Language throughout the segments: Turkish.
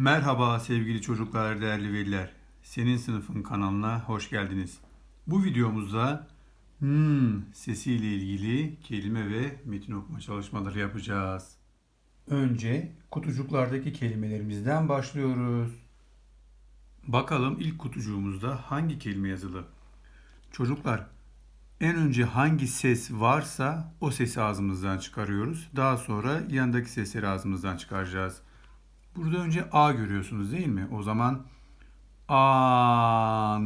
Merhaba sevgili çocuklar, değerli veliler. Senin sınıfın kanalına hoş geldiniz. Bu videomuzda hmm sesiyle ilgili kelime ve metin okuma çalışmaları yapacağız. Önce kutucuklardaki kelimelerimizden başlıyoruz. Bakalım ilk kutucuğumuzda hangi kelime yazılı? Çocuklar, en önce hangi ses varsa o sesi ağzımızdan çıkarıyoruz. Daha sonra yanındaki sesleri ağzımızdan çıkaracağız. Burada önce A görüyorsunuz değil mi? O zaman an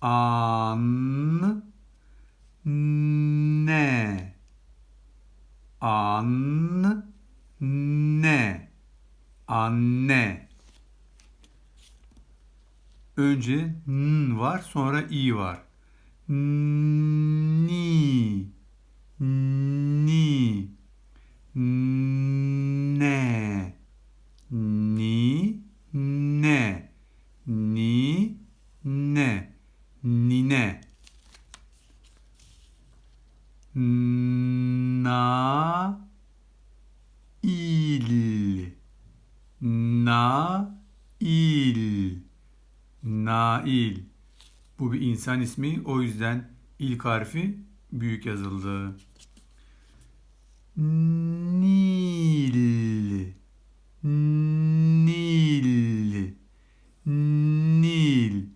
an ne? An ne? Anne. Önce n var sonra i var. Ni. Ni. Ne na il nail bu bir insan ismi o yüzden ilk harfi büyük yazıldı. Nil Nil Nil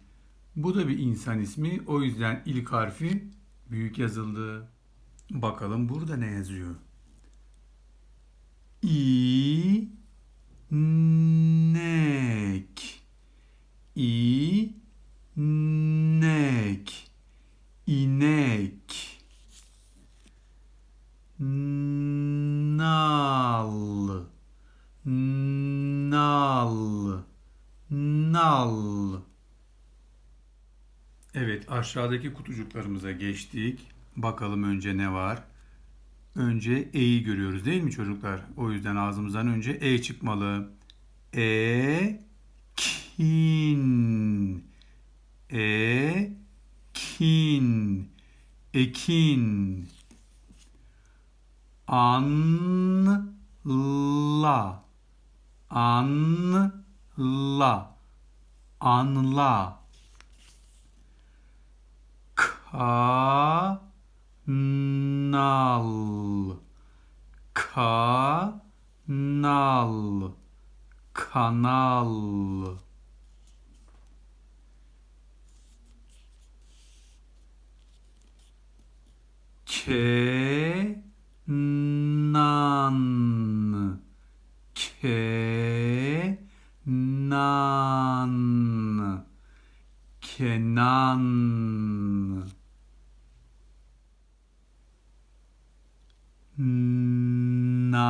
Bu da bir insan ismi. O yüzden ilk harfi büyük yazıldı. Bakalım burada ne yazıyor? İ nek nal nal nal Evet aşağıdaki kutucuklarımıza geçtik. Bakalım önce ne var? Önce E'yi görüyoruz değil mi çocuklar? O yüzden ağzımızdan önce E çıkmalı. E kin E kin Ekin Anla. Anla. Anla. Kanal. Kanal. Kanal. Kenan Na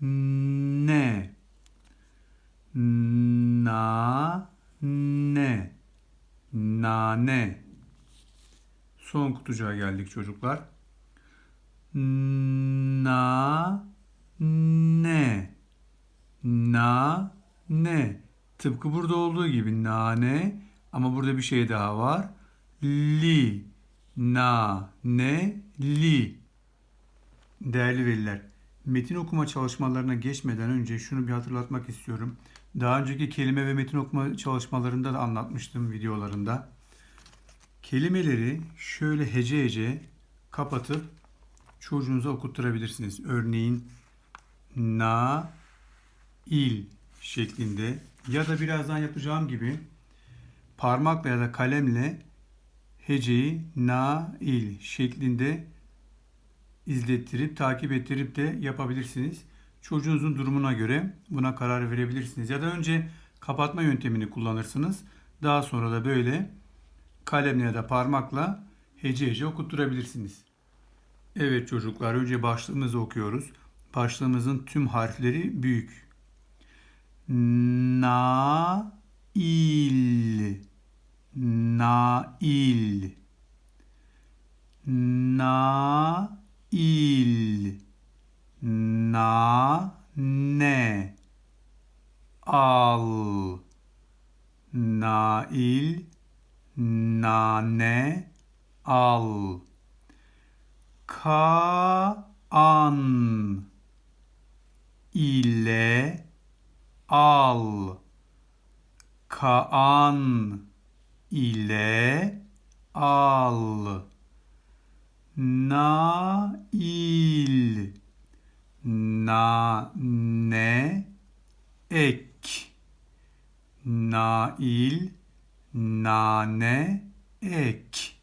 ne Na ne Nane. Son kutucuğa geldik çocuklar. Na ne na ne tıpkı burada olduğu gibi nane ama burada bir şey daha var. Li. Na ne li Değerli veliler, metin okuma çalışmalarına geçmeden önce şunu bir hatırlatmak istiyorum. Daha önceki kelime ve metin okuma çalışmalarında da anlatmıştım videolarında. Kelimeleri şöyle hece hece kapatıp çocuğunuza okutturabilirsiniz. Örneğin na il şeklinde ya da birazdan yapacağım gibi parmakla ya da kalemle heceyi na il şeklinde izlettirip takip ettirip de yapabilirsiniz. Çocuğunuzun durumuna göre buna karar verebilirsiniz. Ya da önce kapatma yöntemini kullanırsınız. Daha sonra da böyle kalemle ya da parmakla hece hece okutturabilirsiniz. Evet çocuklar önce başlığımızı okuyoruz. Başlığımızın tüm harfleri büyük. Na il na il na ne. Al nail nane al. Ka an ile al. Kaan ile al nail. Na ne ek. Nail. Nane. Ek.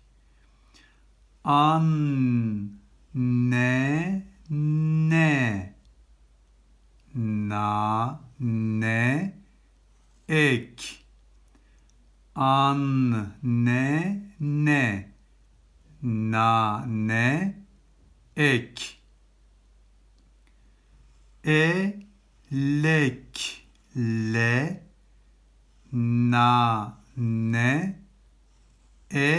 An. Ne. Ne. Na ne ek. An. Ne. Ne na ne ek e lek le na ne e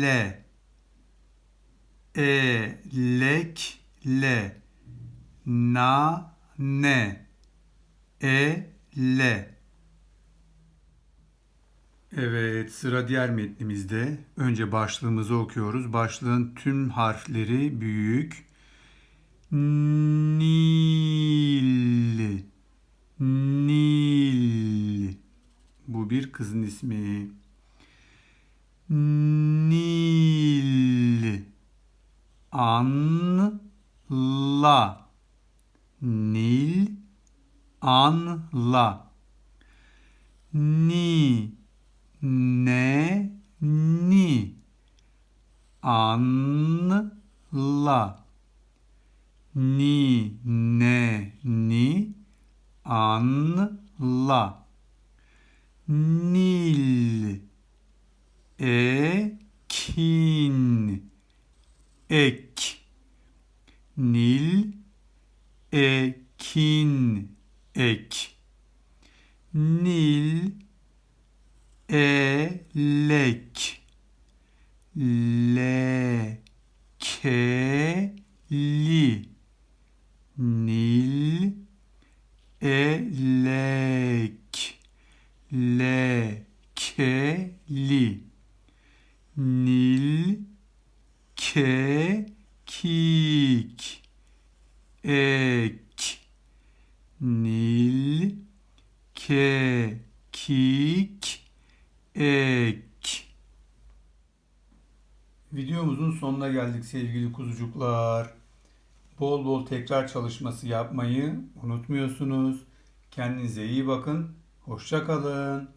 le e lek le na ne e le Evet, sıra diğer metnimizde. Önce başlığımızı okuyoruz. Başlığın tüm harfleri büyük. Nil. Nil. Bu bir kızın ismi. Nil. Anla. Nil. Anla. Ni. Ne. Ni. Anla. Ni. Ne. Ni. Anla. Nil. Ekin. Ek. Nil. Ekin. Ek. Nil. Elek. Lekeli. Nil. Elek. Lekeli. Nil. Kekik. Ek. Nil. Kekik. Ek. Videomuzun sonuna geldik sevgili kuzucuklar. Bol bol tekrar çalışması yapmayı unutmuyorsunuz. Kendinize iyi bakın. Hoşça kalın.